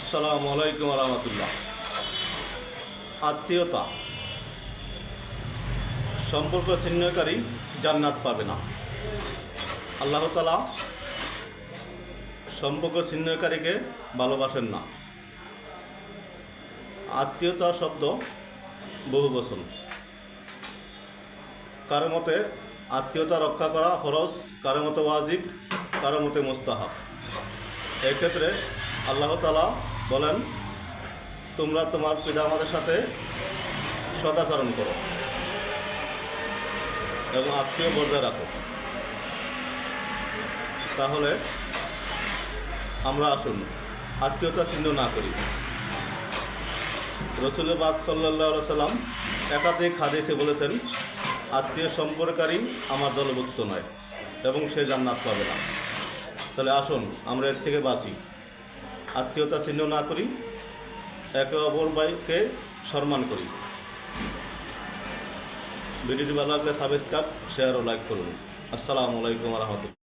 আসসালামু আলাইকুম রহমতুল্লাহ। আত্মীয়তা। সম্পর্ক ছিন্নকারী জান্নাত পাবে না। আল্লাহ তালা সম্পর্ক ছিন্নকারীকে ভালোবাসেন না। আত্মীয়তা শব্দ বহু বচন। কারও মতে আত্মীয়তা রক্ষা করা ফরজ, কারও মতে ওয়াজিব, কারও মতে মোস্তাহাব। এক্ষেত্রে আল্লাহ তালা বলেন, তোমরা তোমার পিতা আমাদের সাথে সদাচরণ করো এবং আত্মীয় বজায় রাখো। তাহলে আমরা আসুন আত্মীয়তা ছিন্ন না করি। রসুলবাদ সাল্লাহ সাল্লাম একাধিক হাদিসে বলেছেন, আত্মীয় সম্পর্কারী আমার দলভুক্ত নয় এবং সে জান্নাত পাবে না। তাহলে আসুন, আমরা এর থেকে বাঁচি। আত্মীয়তা ছিন্ন না করি, একে অপর বাইকে সম্মান করি। ভিডিওটি ভালো লাগলে সাবস্ক্রাইব শেয়ার ও লাইক করুন। আসসালামু আলাইকুম রহমতুল্লাহ।